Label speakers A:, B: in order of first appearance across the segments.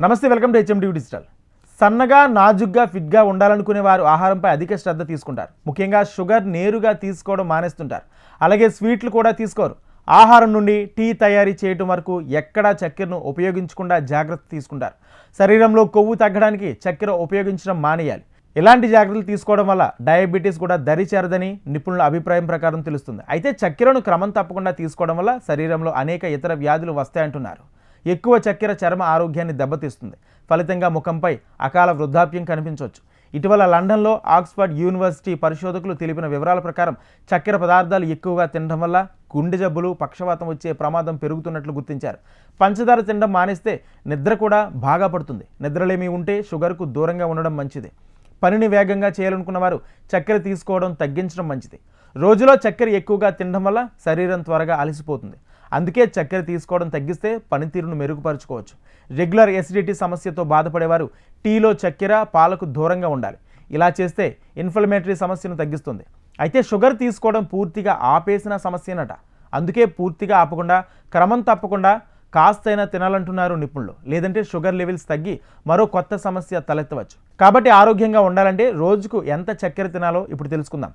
A: నమస్తే welcome to HMD digital. సన్నగా నాజుగ్గా ఫిట్గా ఉండాలనుకునే వారు ఆహారంపై అధిక శ్రద్ధ తీసుకుంటారు. ముఖ్యంగా షుగర్ నేరుగా తీసుకోవడం మానేస్తుంటారు. అలాగే స్వీట్లు కూడా తీసుకోరు. ఆహారం నుండి టీ తయారీ చేయటం వరకు ఎక్కడా చక్కెరను ఉపయోగించకుండా జాగ్రత్త తీసుకుంటారు. శరీరంలో కొవ్వు తగ్గడానికి చక్కెర ఉపయోగించడం మానేయాలి. ఇలాంటి జాగ్రత్తలు తీసుకోవడం వల్ల డయాబెటీస్ కూడా దరిచేరదని నిపుణుల అభిప్రాయం ప్రకారం తెలుస్తుంది. అయితే చక్కెరను క్రమం తప్పకుండా తీసుకోవడం వల్ల శరీరంలో అనేక ఇతర వ్యాధులు వస్తాయంటున్నారు. ఎక్కువ చక్కెర చర్మ ఆరోగ్యాన్ని దెబ్బతీస్తుంది. ఫలితంగా ముఖంపై అకాల వృద్ధాప్యం కనిపించవచ్చు. ఇటీవల లండన్లో ఆక్స్ఫర్డ్ యూనివర్సిటీ పరిశోధకులు తెలిపిన వివరాల ప్రకారం చక్కెర పదార్థాలు ఎక్కువగా తినడం వల్ల గుండె జబ్బులు పక్షవాతం వచ్చే ప్రమాదం పెరుగుతున్నట్లు గుర్తించారు. పంచదార తినడం మానేస్తే నిద్ర కూడా బాగా పడుతుంది. నిద్రలేమి ఉంటే షుగర్కు దూరంగా ఉండడం మంచిది. పనిని వేగంగా చేయాలనుకున్న వారు చక్కెర తీసుకోవడం తగ్గించడం మంచిది. రోజులో చక్కెర ఎక్కువగా తినడం వల్ల శరీరం త్వరగా అలసిపోతుంది. అందుకే చక్కెర తీసుకోవడం తగ్గిస్తే పనితీరును మెరుగుపరుచుకోవచ్చు. రెగ్యులర్ ఎసిడిటీ సమస్యతో బాధపడేవారు టీలో చక్కెర పాలకు దూరంగా ఉండాలి. ఇలా చేస్తే ఇన్ఫ్లమేటరీ సమస్యను తగ్గిస్తుంది. అయితే షుగర్ తీసుకోవడం పూర్తిగా ఆపేసిన సమస్యనట. అందుకే పూర్తిగా ఆపకుండా క్రమం తప్పకుండా కాస్తైనా తినాలంటున్నారు నిపుణులు. లేదంటే షుగర్ లెవెల్స్ తగ్గి మరో కొత్త సమస్య తలెత్తవచ్చు. కాబట్టి ఆరోగ్యంగా ఉండాలంటే రోజుకు ఎంత చక్కెర తినాలో ఇప్పుడు తెలుసుకుందాం.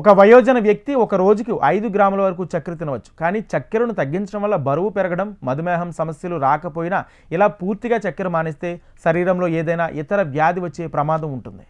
A: ఒక వయోజన వ్యక్తి ఒక రోజుకి ఐదు గ్రాముల వరకు చక్కెర తినవచ్చు. కానీ చక్కెరను తగ్గించడం వల్ల బరువు పెరగడం మధుమేహం సమస్యలు రాకపోయినా ఇలా పూర్తిగా చక్కెర మానేస్తే శరీరంలో ఏదైనా ఇతర వ్యాధి వచ్చే ప్రమాదం ఉంటుంది.